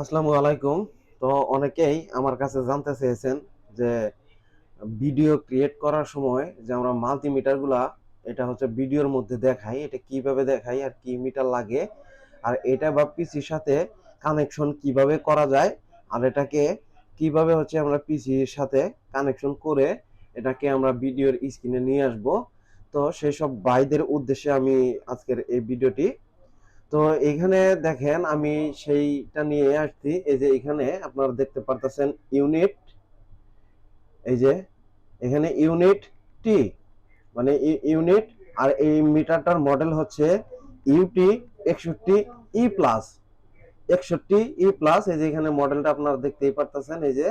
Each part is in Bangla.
আসসালামু আলাইকুম। তো অনেকেই আমার কাছে জানতে চেয়েছেন যে ভিডিও ক্রিয়েট করার সময় যে আমরা মাল্টিমিটারগুলা এটা হচ্ছে ভিডিওর মধ্যে দেখাই, এটা কীভাবে দেখাই আর কি মিটার লাগে, আর এটা বা পিসির সাথে কানেকশন কীভাবে করা যায়, আর এটাকে কীভাবে হচ্ছে আমরা পিসির সাথে কানেকশন করে এটাকে আমরা ভিডিওর স্ক্রিনে নিয়ে আসব। তো সেই সব ভাইদের উদ্দেশ্যে আমি আজকের এই ভিডিওটি তো এখানে দেখেন আমি সেইটা নিয়ে আসছি। এই যে এখানে আপনারা দেখতে পারতেছেন ইউনিট এই যে এখানে ইউনিট টি মানে ইউনিট আর এই মিটারটার মডেল হচ্ছে ইউটি একষট্টি ই প্লাস একষট্টি ই প্লাস এই যে এখানে মডেলটা আপনারা দেখতেই পারতেছেন, এই যে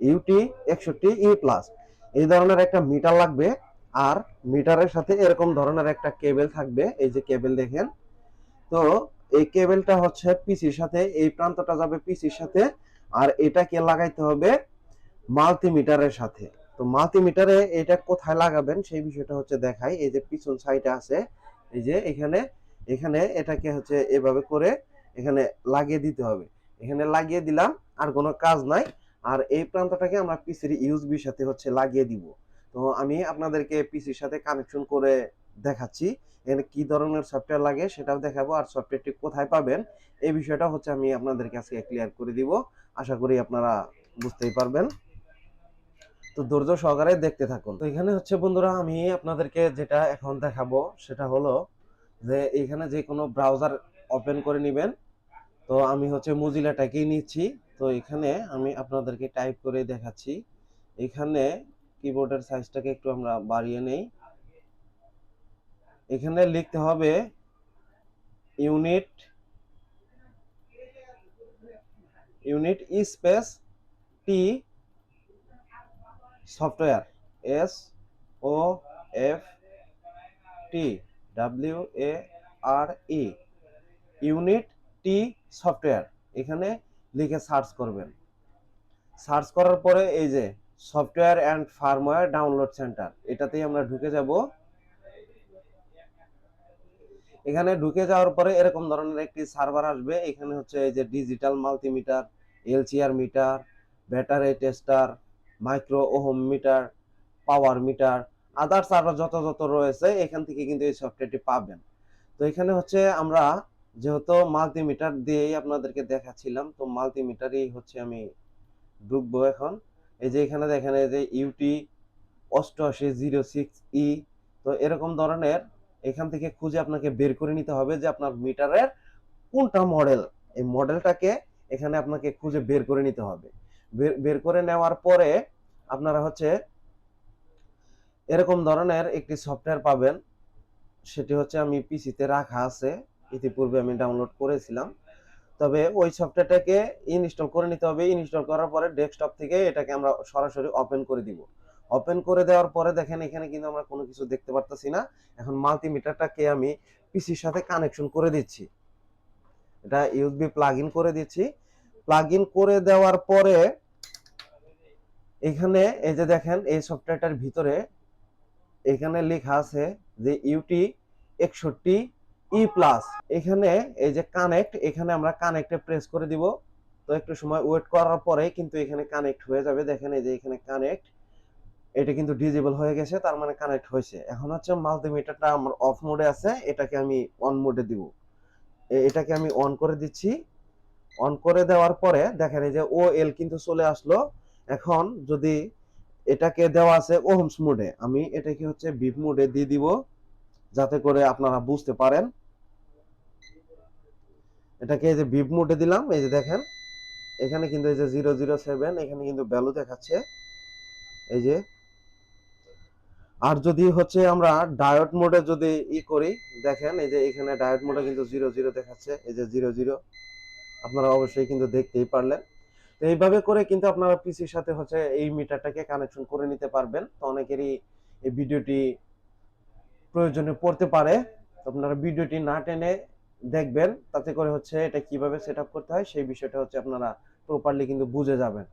ইউটি একষট্টি ই প্লাস এই ধরনের একটা মিটার লাগবে আর মিটারের সাথে এরকম ধরনের একটা কেবেল থাকবে, এই যে কেবেল দেখেন। তো এই কেবলটা হচ্ছে পিসির সাথে, এই প্রান্তটা যাবে পিসির সাথে, আর এটাকে লাগাইতে হবে মাল্টিমিটারের সাথে। তো মাল্টিমিটারে এটা কোথায় লাগাবেন সেই বিষয়টা হচ্ছে দেখাই। এই যে পিছন সাইডে আছে, এই যে এখানে এখানে এটাকে হচ্ছে এভাবে করে এখানে লাগিয়ে দিতে হবে। এখানে লাগিয়ে দিলাম, আর কোনো কাজ নাই। আর এই প্রান্তটাকে আমরা পিসির ইউএসবির সাথে হচ্ছে লাগিয়ে দিব। তো আমি আপনাদেরকে পিসির সাথে কানেকশন করে দেখাচ্ছি। এখানে কি ধরনের সফটওয়্যার লাগে সেটাও দেখাবো। আর সফটওয়্যারটি কোথায় পাবেন, এই বিষয়টা হচ্ছে আমি আপনাদেরকে আজকে ক্লিয়ার করে দিব। আশা করি আপনারা বুঝতেই পারবেন। তো ধৈর্য সহকারে দেখতে থাকুন। তো এখানে হচ্ছে বন্ধুরা, আমি আপনাদেরকে যেটা এখন দেখাবো সেটা হলো যে এখানে যে কোনো ব্রাউজার ওপেন করে নেবেন। তো আমি হচ্ছে মুজিলাটাকেই নিচ্ছি। তো এখানে আমি আপনাদেরকে টাইপ করে দেখাচ্ছি। এখানে কিবোর্ডের সাইজটাকে একটু আমরা বাড়িয়ে নেই। এখানে লিখতে হবে unit unit space T software S O F T W A R E unit T software. এখানে লিখে সার্চ করবেন। সার্চ করার পরে এই যে software and firmware download centre, এটাতেই আমরা ঢুকে যাব। এখানে ঢুকে যাওয়ার পরে এরকম ধরনের একটি সার্ভার আসবে। এখানে হচ্ছে এই যে digital multimeter, LCR meter, battery tester, micro ohm meter, power meter, others আরও যত যত রয়েছে, এখান থেকে কিন্তু এই সফটওয়্যারটি পাবেন। তো এখানে হচ্ছে আমরা যেহেতু মাল্টিমিটার দিয়েই আপনাদেরকে দেখাচ্ছিলাম, তো মাল্টিমিটারই হচ্ছে আমি ঢুকবো এখন। এই যে এখানে দেখেন, এই যে ইউটি অষ্টআশি জিরো সিক্স ই, তো এরকম ধরনের এখান থেকে খুঁজে আপনাকে বের করে নিতে হবে যে আপনার মিটারের কোনটা মডেল। এই মডেলটাকে এখানে আপনাকে খুঁজে বের করে নিতে হবে। বের- করে নেওয়ার পরে আপনারা হচ্ছে এরকম ধরনের একটি সফটওয়্যার পাবেন। সেটি হচ্ছে আমি পিসিতে রাখা আছে। ইতিপূর্বে আমি ডাউনলোড করেছিলাম। তবে ওই সফটওয়্যারটাকে ইনস্টল করে নিতে হবে। ইনস্টল করার পরে ডেস্কটপ থেকে এটাকে আমরা সরাসরি ওপেন করে দিব। ওপেন করে দেওয়ার পরে দেখেন এখানে কিন্তু আমরা কোনো কিছু দেখতে পারতেছি না। এখন মাল্টিমিটারটাকে আমি পিসির সাথে কানেকশন করে দিচ্ছি। এটা ইউএসবি প্লাগ ইন করে দিচ্ছি। প্লাগ ইন করে দেওয়ার পরে এখানে এই যে দেখেন, এই সফটওয়্যারটার ভিতরে এখানে লেখা আছে যে ইউটি একষট্টি ই প্লাস এখানে এই যে কানেক্ট এখানে আমরা কানেক্টে প্রেস করে দিব। তো একটু সময় ওয়েট করার পরে কিন্তু এখানে কানেক্ট হয়ে যাবে। দেখেন এই যে এখানে কানেক্ট এটা কিন্তু ডিজেবল হয়ে গেছে, তার মানে কানেক্ট হয়েছে। এখন হচ্ছে মাল্টিমিটারটা আমার অফ মোডে আছে, এটাকে আমি অন মোডে দিব। এটাকে আমি অন করে দিচ্ছি। অন করে দেওয়ার পরে দেখেন এই যে ও এল কিন্তু চলে আসলো। এখন যদি এটাকে দেওয়া আছে ওহমস মোডে, আমি এটাকে হচ্ছে বিপ মোডে দিয়ে দিব, যাতে করে আপনারা বুঝতে পারেন। এটাকে এই যে বিপ মোডে দিলাম, এই যে দেখেন। এখানে কিন্তু এই যে জিরো জিরো সেভেন এখানে কিন্তু ভ্যালু দেখাচ্ছে। এই যে আর যদি হচ্ছে আমরা ডায়োড মোডে যদি ই করি, দেখেন এই যে এখানে ডায়োড মোডে কিন্তু জিরো জিরো দেখাচ্ছে, এই যে জিরো জিরো আপনারা অবশ্যই কিন্তু দেখতেই পারলেন। তো এইভাবে করে কিন্তু আপনারা পিসির সাথে হচ্ছে এই মিটারটাকে কানেকশন করে নিতে পারবেন। তো অনেকেরই এই ভিডিওটি প্রয়োজনে পড়তে পারে। আপনারা ভিডিওটি না টেনে দেখবেন, তাতে করে হচ্ছে এটা কীভাবে সেট করতে হয়, সেই বিষয়টা হচ্ছে আপনারা প্রপারলি কিন্তু বুঝে যাবেন।